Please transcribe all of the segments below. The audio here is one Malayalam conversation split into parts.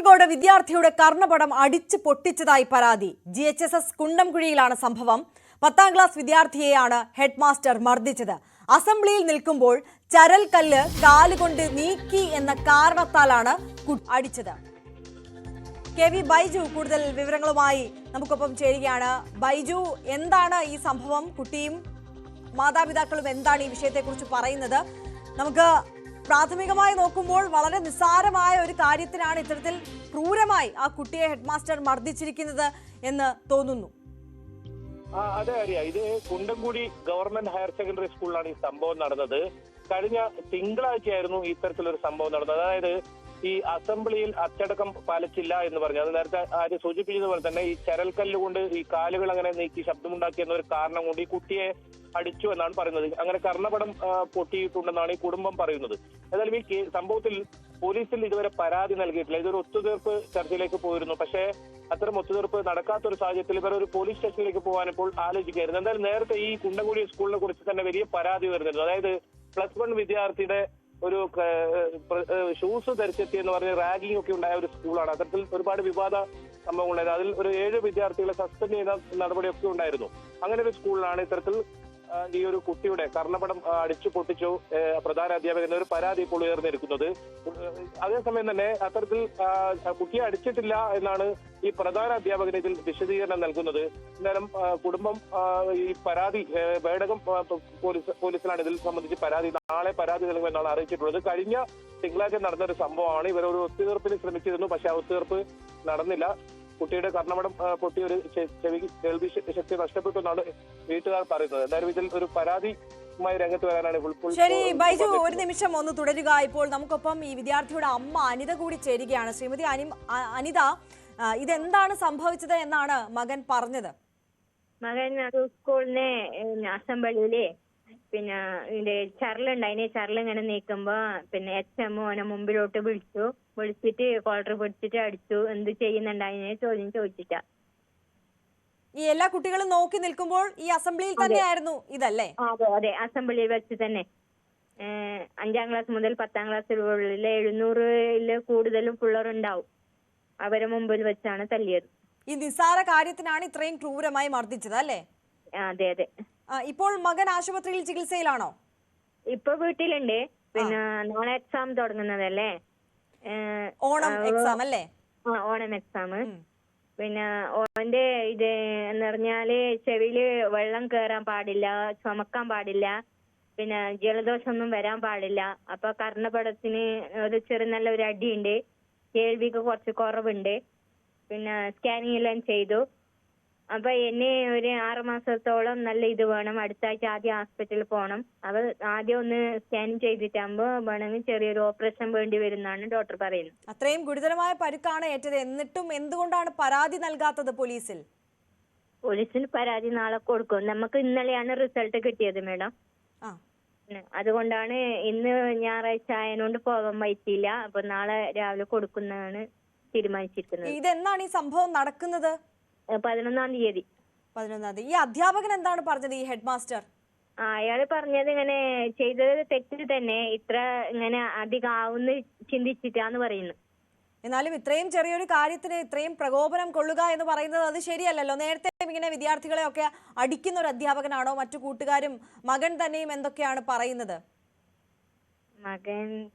കാസർഗോഡ് വിദ്യാർത്ഥിയുടെ കർണപടം അടിച്ചു പൊട്ടിച്ചതായി പരാതി. ജി എച്ച് എസ് എസ് കുണ്ടംകുഴിയിലാണ് സംഭവം. പത്താം ക്ലാസ് വിദ്യാർത്ഥിയെയാണ് ഹെഡ് മാസ്റ്റർ മർദ്ദിച്ചത്. അസംബ്ലിയിൽ നിൽക്കുമ്പോൾ ചരൽ കല്ല് കാലുകൊണ്ട് നീക്കി എന്ന കാരണത്താലാണ് അടിച്ചത്. കെ വി ബൈജു കൂടുതൽ വിവരങ്ങളുമായി നമുക്കൊപ്പം ചേരുകയാണ്. ബൈജു എന്താണ് ഈ സംഭവം? കുട്ടിയും മാതാപിതാക്കളും എന്താണ് ഈ വിഷയത്തെക്കുറിച്ച് പറയുന്നത്? നമുക്ക് പ്രാഥമികമായി നോക്കുമ്പോൾ വളരെ നിസ്സാരമായ ഒരു കാര്യത്തിനാണ് ഇത്തരത്തിൽ ക്രൂരമായി ആ കുട്ടിയെ ഹെഡ്മാസ്റ്റർ മർദ്ദിച്ചിരിക്കുന്നത് എന്ന് തോന്നുന്നു. അതെ അറിയ ഇത് കുണ്ടംകുടി ഗവൺമെന്റ് ഹയർ സെക്കൻഡറി സ്കൂളിലാണ് ഈ സംഭവം നടന്നത്. കഴിഞ്ഞ തിങ്കളാഴ്ചയായിരുന്നു ഇത്തരത്തിലൊരു സംഭവം നടന്നത്. അതായത് ഈ അസംബ്ലിയിൽ അച്ചടക്കം പാലിച്ചില്ല എന്ന് പറഞ്ഞു. അത് നേരത്തെ ആര് സൂചിപ്പിച്ചതുപോലെ തന്നെ ഈ ചരൽക്കല്ല് കൊണ്ട് ഈ കാലുകൾ അങ്ങനെ നീക്കി ശബ്ദമുണ്ടാക്കി എന്നൊരു കാരണം കൊണ്ട് ഈ കുട്ടിയെ അടിച്ചു എന്നാണ് പറയുന്നത്. അങ്ങനെ കർണപടം പൊട്ടിയിട്ടുണ്ടെന്നാണ് ഈ കുടുംബം പറയുന്നത്. ഏതായാലും ഈ സംഭവത്തിൽ പോലീസിൽ ഇതുവരെ പരാതി നൽകിയിട്ടില്ല. ഇതൊരു ഒത്തുതീർപ്പ് ചർച്ചയിലേക്ക് പോയിരുന്നു. പക്ഷേ അത്തരം ഒത്തുതീർപ്പ് നടക്കാത്ത ഒരു സാഹചര്യത്തിൽ ഇവർ ഒരു പോലീസ് സ്റ്റേഷനിലേക്ക് പോകാൻ ഇപ്പോൾ ആലോചിക്കുകയായിരുന്നു. എന്തായാലും നേരത്തെ ഈ കുണ്ടംകുഴി സ്കൂളിനെ കുറിച്ച് തന്നെ വലിയ പരാതി വരുന്നിരുന്നു അതായത് പ്ലസ് വൺ വിദ്യാർത്ഥിയുടെ ഒരു ഷൂസ് ധരിച്ചെത്തി എന്ന് പറഞ്ഞ് റാഗിംഗ് ഒക്കെ ഉണ്ടായ ഒരു സ്കൂളാണ് അത്തരത്തിൽ ഒരുപാട് വിവാദ സംഭവങ്ങളുണ്ടായിരുന്നു അതിൽ ഒരു ഏഴ് വിദ്യാർത്ഥികളെ സസ്പെൻഡ് ചെയ്യുന്ന നടപടിയൊക്കെ ഉണ്ടായിരുന്നു. അങ്ങനെ ഒരു സ്കൂളിലാണ് ഇത്തരത്തിൽ ഈ ഒരു കുട്ടിയുടെ കർണപടം അടിച്ചു പൊട്ടിച്ചു പ്രധാന അധ്യാപകന്റെ ഒരു പരാതി ഇപ്പോൾ ഉയർന്നിരിക്കുന്നത്. അതേസമയം തന്നെ അത്തരത്തിൽ കുട്ടിയെ അടിച്ചിട്ടില്ല എന്നാണ് ഈ പ്രധാന അധ്യാപകൻ ഇതിൽ വിശദീകരണം നൽകുന്നത്. എന്നാലും കുടുംബം ഈ പരാതി വേടകം പോലീസ് പോലീസിലാണ് ഇതിൽ സംബന്ധിച്ച് പരാതി. നാളെ പരാതി നൽകുമെന്നാണ് അറിയിച്ചിട്ടുള്ളത്. കഴിഞ്ഞ തിങ്കളാഴ്ച നടന്ന ഒരു സംഭവമാണ്. ഇവരൊരു ഒത്തുതീർപ്പിന് ശ്രമിച്ചിരുന്നു പക്ഷെ ആ ഒത്തുതീർപ്പ് നടന്നില്ല. കുട്ടിയുടെ കർണമടം പൊട്ടി ഒരു ചെവി കേൾവി ശക്തി നഷ്ടപ്പെട്ടു എന്നാണ് വീട്ടുകാർ പറയുന്നത്. എന്തായാലും ഇതിൽ ഒരു പരാതി ശരി ബൈജു ഒരു നിമിഷം ഒന്ന് തുടരുക. ഇപ്പോൾ നമുക്കൊപ്പം ഈ വിദ്യാർത്ഥിയുടെ അമ്മ അനിത കൂടി ചേരുകയാണ്. ശ്രീമതി അനി അനിത ഇതെന്താണ് സംഭവിച്ചത് എന്നാണ് മകൻ പറഞ്ഞത്? മകൻ സ്കൂളിനെ അസംബ്ലിയിൽ പിന്നെ ഇതിന്റെ ചരലുണ്ടായിന് ചരൽ ഇങ്ങനെ നീക്കുമ്പോ പിന്നെ എച്ച് എം ഓനെ മുമ്പിലോട്ട് വിളിച്ചു. വിളിച്ചിട്ട് കോളർ പിടിച്ചിട്ട് അടിച്ചു. എന്ത് ചെയ്യുന്നുണ്ടായിന് ചോദ്യം ചോദിച്ചിട്ടാ. ഈ എല്ലാ കുട്ടികളും നോക്കി നിൽക്കുമ്പോൾ ഈ അസംബ്ലിയിൽ തന്നെയായിരുന്നു ഇതല്ലേ? അതെ അതെ. അസംബ്ലിയിൽ വെച്ച് തന്നെ. അഞ്ചാം ക്ലാസ് മുതൽ പത്താം ക്ലാസ് ക്ലാസ്സിലുള്ള എഴുന്നൂറിൽ കൂടുതലും പിള്ളേരുണ്ടാവും. അവരെ മുമ്പിൽ വെച്ചാണ് തല്ലിയത്. ഈ നിസ്സാര കാര്യത്തിനാണ് ഇത്രയും ക്രൂരമായി മർദ്ദിച്ചത് അല്ലേ? അതെ അതെ. ഇപ്പോൾ മകൻ ആശുപത്രിയിൽ ചികിത്സയിലാണോ? ഇപ്പൊ വീട്ടിലുണ്ട്. പിന്നെ നാളെ എക്സാം തുടങ്ങുന്നതല്ലേ? ഓണം എക്സാം അല്ലേ? ഓണം എക്സാം. പിന്നെ ഓന്റെ ഇത് എന്ന് പറഞ്ഞാൽ ചെവിയിൽ വെള്ളം കേറാൻ പാടില്ല ചുമക്കാൻ പാടില്ല പിന്നെ ജലദോഷമൊന്നും വരാൻ പാടില്ല. അപ്പൊ കർണപടത്തിന് ഒരു ചെറു നല്ല ഒരു അടിയുണ്ട് കേൾവിക്ക് കുറച്ച് കുറവുണ്ട്. പിന്നെ സ്കാനിങ് എല്ലാം ചെയ്തു. അപ്പൊ എന്നെ ഒരു ആറ് മാസത്തോളം നല്ല ഇത് വേണം. അടുത്ത ആഴ്ച ആദ്യം ഹോസ്പിറ്റലിൽ പോകണം അപ്പൊ ആദ്യം ഒന്ന് സ്കാനിങ് ചെയ്തിട്ടാകുമ്പോ വേണമെങ്കിൽ ചെറിയൊരു ഓപ്പറേഷൻ വേണ്ടി വരുന്നാണ് ഡോക്ടർ പറയുന്നത്. അത്രയും ഗുരുതരമായ പരുക്കാണ് ഏറ്റത്. എന്നിട്ടും എന്തുകൊണ്ടാണ് പരാതി നൽകാത്തത് പോലീസിൽ? പോലീസിന് പരാതി നാളെ കൊടുക്കും. നമുക്ക് ഇന്നലെയാണ് റിസൾട്ട് കിട്ടിയത് മേഡം. അതുകൊണ്ടാണ് ഇന്ന് ഞായറാഴ്ച ആയതുകൊണ്ട് പോകാൻ പറ്റിയില്ല. അപ്പൊ നാളെ രാവിലെ കൊടുക്കുന്നതാണ് തീരുമാനിച്ചിരിക്കുന്നത്. ഇതെന്നാണ് ഈ സംഭവം നടക്കുന്നത്? പതിനൊന്നാം തീയതി. പതിനൊന്നാം തീയതി. ഈ അധ്യാപകൻ എന്താണ് പറഞ്ഞത് ഈ ഹെഡ് മാസ്റ്റർ ആ അയാൾ പറഞ്ഞത് ഇങ്ങനെ ചെയ്തത് തെറ്റ് തന്നെ ഇത്ര ഇങ്ങനെ അധികം ആവുന്ന ചിന്തിച്ചിട്ടാന്ന് പറയുന്നു. എന്നാലും ഇത്രയും ചെറിയൊരു കാര്യത്തിന് ഇത്രയും പ്രകോപനം കൊള്ളുക എന്ന് പറയുന്നത് അത് ശരിയല്ലല്ലോ. നേരത്തെ ഇങ്ങനെ വിദ്യാർത്ഥികളെ ഒക്കെ അടിക്കുന്ന ഒരു അധ്യാപകനാണോ? മറ്റു കൂട്ടുകാരും മകൻ തന്നെയും എന്തൊക്കെയാണ് പറയുന്നത്? മകൻ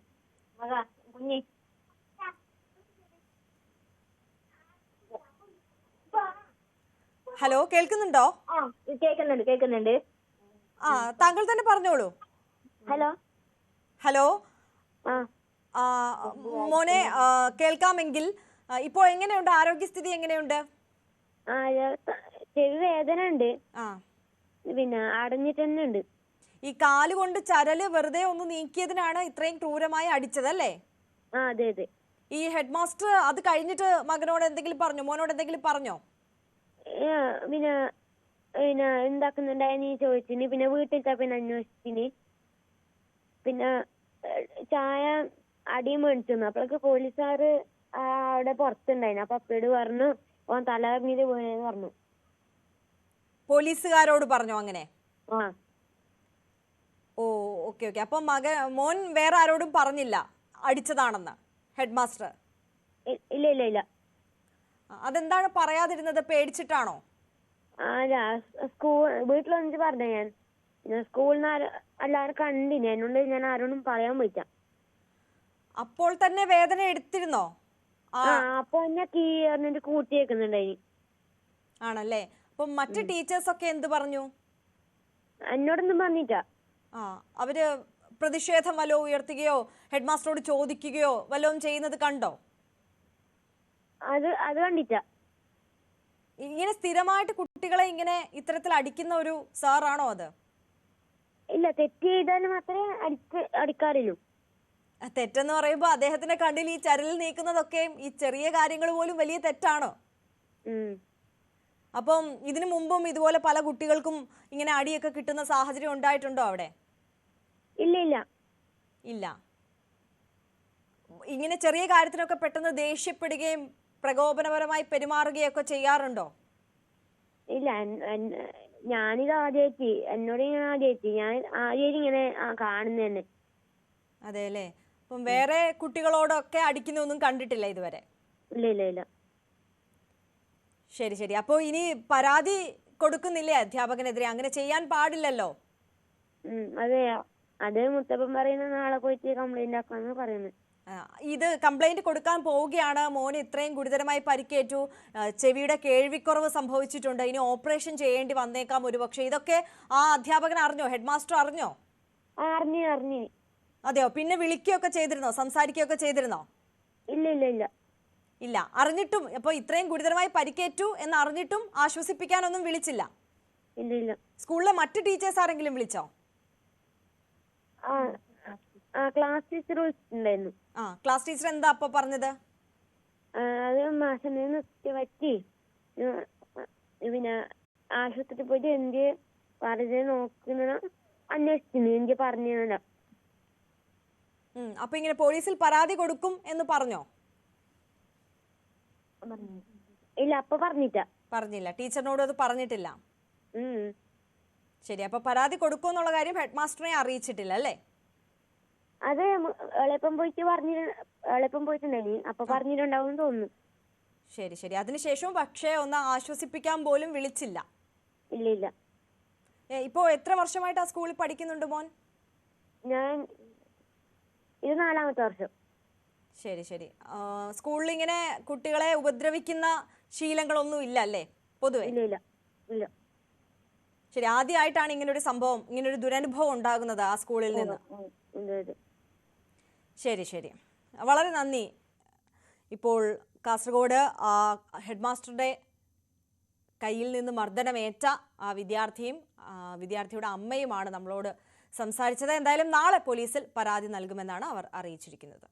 മക കുഞ്ഞി. ഹലോ കേൾക്കുന്നുണ്ടോ? ആ കേൾക്കുന്നുണ്ട് കേൾക്കുന്നുണ്ട്. ആ താങ്കൾ തന്നെ പറഞ്ഞോളൂ. ഹലോ? ഹലോ? ആ. മോനെ ആ, കേൾക്കാമെങ്കിൽ ഇപ്പോ ഇപ്പോൾ എങ്ങനെയുണ്ട്? ആരോഗ്യസ്ഥിതി എങ്ങനെയുണ്ട്? ആ ചെവി വേദന ഉണ്ട്. ആ. പിന്നെ അടഞ്ഞിട്ട് തന്നെ ഉണ്ട് ഈ കാലുകൊണ്ട് ചരൽ വെറുതെ ഒന്ന് നീക്കിയതിനാണ് ഇത്രയും ക്രൂരമായി അടിച്ചതല്ലേ ആ അതെ അതെ. ഈ ഹെഡ് മാസ്റ്റർ അത് കഴിഞ്ഞിട്ട് മകനോട് എന്തെങ്കിലും പറഞ്ഞോ? മോനോട് എന്തെങ്കിലും പറഞ്ഞോ? പിന്നെ പിന്നെ എന്താക്കുന്നുണ്ടായെന്ന് ചോദിച്ചിന്? പിന്നെ വീട്ടിലത്തെ പിന്നെ അന്വേഷിച്ചിന്? പിന്നെ ചായ അടിയും മേടിച്ചു അപ്പോഴൊക്കെ പോലീസുകാര് അവിടെ പുറത്തുണ്ടായിന്. അപ്പൊ അപ്പയോട് പറഞ്ഞു ഓൻ തലകറിഞ്ഞിട്ട് പോയെന്ന് പറഞ്ഞു. പോലീസുകാരോട് പറഞ്ഞു അങ്ങനെ? ആ. ഓ ഓക്കെ ഓക്കെ. അപ്പം മകൻ മോൻ വേറെ ആരോടും പറഞ്ഞില്ല? അടിച്ചതാണെന്ന് ഹെഡ് മാസ്റ്റർ ഇല്ല ഇല്ല ഇല്ല. അതെന്താണ് പറയാതിരുന്നത്? പേടിച്ചിട്ടാണോ? അല്ല സ്കൂൾ വീട്ടിൽ വന്നിട്ട് പറഞ്ഞ ഞാൻ. പിന്നെ സ്കൂളിൽ നിന്ന് എല്ലാവരും കണ്ടിന് എന്നോട് ഞാൻ ആരോടും പറയാൻ പറ്റ അപ്പോൾ തന്നെ വേദന എടുത്തിരുന്നോ? അപ്പൊ എന്നെ കീ പറഞ്ഞിട്ട് കൂട്ടി വെക്കുന്നുണ്ടായി ആണല്ലേ? അപ്പൊ മറ്റു ടീച്ചേഴ്സ് ഒക്കെ എന്ത് പറഞ്ഞു? എന്നോടൊന്നും പറഞ്ഞിട്ടാ ആ അവർ പ്രതിഷേധം വല്ലോ ഉയർത്തുകയോ ഹെഡ്മാസ്റ്ററോട് ചോദിക്കുകയോ വല്ലതും ചെയ്യുന്നത് കണ്ടോ? അത് അത് കണ്ടിട്ടാ. ഇങ്ങനെ സ്ഥിരമായിട്ട് കുട്ടികളെ ഇങ്ങനെ ഇത്തരത്തിൽ അടിക്കുന്ന ഒരു സാറാണോ അത്? ഇല്ല തെറ്റ് ചെയ്താൽ മാത്രമേ അടിച്ച് അടിക്കാറുള്ളൂ തെറ്റെന്ന് പറയുമ്പോ അദ്ദേഹത്തിന്റെ കണ്ണിൽ ഈ ചരലിൽ നീക്കുന്നതൊക്കെയും ഈ ചെറിയ കാര്യങ്ങൾ പോലും വലിയ തെറ്റാണോ? അപ്പം ഇതിനു മുമ്പും ഇതുപോലെ പല കുട്ടികൾക്കും ഇങ്ങനെ അടിയൊക്കെ കിട്ടുന്ന സാഹചര്യം ഉണ്ടായിട്ടുണ്ടോ അവിടെ? ഇല്ല ഇല്ല. ഇല്ല. ഇങ്ങനെ ചെറിയ കാര്യത്തിനൊക്കെ പെട്ടെന്ന് ദേഷ്യപ്പെടുകയും പ്രകോപനപരമായി പെരുമാറുകയൊക്കെ ചെയ്യാറുണ്ടോ? ഇല്ല ഞാനിത് ആദ്യമായിട്ട് എന്നോട് ഇങ്ങനെ ആദ്യമായിട്ട് ഞാൻ ആദ്യമായിട്ട് ഇങ്ങനെ ആ, കാണുന്ന തന്നെ അതെ അല്ലേ അപ്പം വേറെ കുട്ടികളോടൊക്കെ അടിക്കുന്നൊന്നും കണ്ടിട്ടില്ല ഇതുവരെ? ഇല്ല ഇല്ല ഇല്ല. ശരി ശരി. അപ്പോൾ ഇനി പരാതി കൊടുക്കുന്നില്ലേ അധ്യാപകനെതിരെ? അങ്ങനെ ചെയ്യാൻ പാടില്ലല്ലോ? അതെ അത് മുത്തപ്പൻ പറയുന്ന നാളെ പോയിട്ട് കംപ്ലൈന്റ് ആക്കാന്ന് പറയുന്നത് ഇത് കംപ്ലൈന്റ് കൊടുക്കാൻ പോവുകയാണ്. മോന് ഇത്രയും ഗുരുതരമായി പരിക്കേറ്റു. ചെവിയുടെ കേൾവിക്കുറവ് സംഭവിച്ചിട്ടുണ്ട്. ഇനി ഓപ്പറേഷൻ ചെയ്യേണ്ടി വന്നേക്കാം ഒരുപക്ഷെ. ഇതൊക്കെ ആ അധ്യാപകൻ അറിഞ്ഞോ? ഹെഡ് മാസ്റ്റർ അറിഞ്ഞോ? അറിഞ്ഞു അറിഞ്ഞു. അതെയോ? പിന്നെ വിളിക്കുകയൊക്കെ ചെയ്തിരുന്നോ? സംസാരിക്കുകയൊക്കെ ചെയ്തിരുന്നോ? ഇല്ല ഇല്ല ഇല്ല. ഇല്ല. അറിഞ്ഞിട്ടും ഇപ്പൊ ഇത്രയും ഗുരുതരമായി പരിക്കേറ്റു എന്ന് അറിഞ്ഞിട്ടും ആശ്വസിപ്പിക്കാനൊന്നും വിളിച്ചില്ല? ഇല്ല ഇല്ല. സ്കൂളിലെ മറ്റു ടീച്ചേഴ്സ് ആരെങ്കിലും വിളിച്ചോ? ക്ലാസ് ടീച്ചർ വിളിച്ചിട്ടുണ്ടായിരുന്നു. ആ ക്ലാസ് ടീച്ചർ എന്താ അപ്പൊ പറഞ്ഞത്? അത് മാസം പറ്റി. പിന്നെ ആശുപത്രിയിൽ പോയിട്ട് എന്ത് പറഞ്ഞ നോക്കുന്ന അന്വേഷിക്കുന്നു എനിക്ക് പറഞ്ഞില്ല ഉം, അപ്പൊ ഇങ്ങനെ പോലീസിൽ പരാതി കൊടുക്കും എന്ന് പറഞ്ഞോ? ഇല്ല അപ്പൊ പറഞ്ഞിട്ടാ പറഞ്ഞില്ല. ടീച്ചറിനോട് അത് പറഞ്ഞിട്ടില്ല. ശരി അപ്പൊ പരാതി കൊടുക്കും എന്നുള്ള കാര്യം ഹെഡ് മാസ്റ്ററിനെ അറിയിച്ചിട്ടില്ല അല്ലേ? അത് എളുപ്പം പോയിട്ട് പറഞ്ഞു എളുപ്പം പോയിട്ടുണ്ടായി അപ്പൊ പറഞ്ഞിട്ടുണ്ടാവും തോന്നുന്നു. ശരി ശരി. അതിനുശേഷവും പക്ഷേ ഒന്ന് ആശ്വസിപ്പിക്കാൻ പോലും വിളിച്ചില്ല. ഇല്ല ഇല്ല. ഏ, ഇപ്പോ എത്ര വർഷമായിട്ട് ആ സ്കൂളിൽ പഠിക്കുന്നുണ്ട് മോൻ? ഞാൻ ഇത് നാലാമത്തെ വർഷം. ശരി ശരി. ആ, സ്കൂളിൽ ഇങ്ങനെ കുട്ടികളെ ഉപദ്രവിക്കുന്ന ശീലങ്ങളൊന്നും ഇല്ല അല്ലേ? പൊതുവെ. ഇല്ല ഇല്ല. ഇല്ല. ശരി ആദ്യമായിട്ടാണ് ഇങ്ങനെ ഒരു സംഭവം ഇങ്ങനെ ഒരു ദുരനുഭവം ഉണ്ടാകുന്നത് ആ സ്കൂളിൽ നിന്ന്. ഉം, ശരി ശരി. വളരെ നന്ദി. ഇപ്പോൾ കാസർഗോഡ് ഹെഡ് മാസ്റ്ററുടെ കയ്യിൽ നിന്ന് മർദ്ദനമേറ്റ ആ വിദ്യാർത്ഥിയും വിദ്യാർത്ഥിയുടെ അമ്മയുമാണ് നമ്മളോട് സംസാരിച്ചത്. എന്തായാലും നാളെ പോലീസിൽ പരാതി നൽകുമെന്നാണ് അവർ അറിയിച്ചിരിക്കുന്നത്.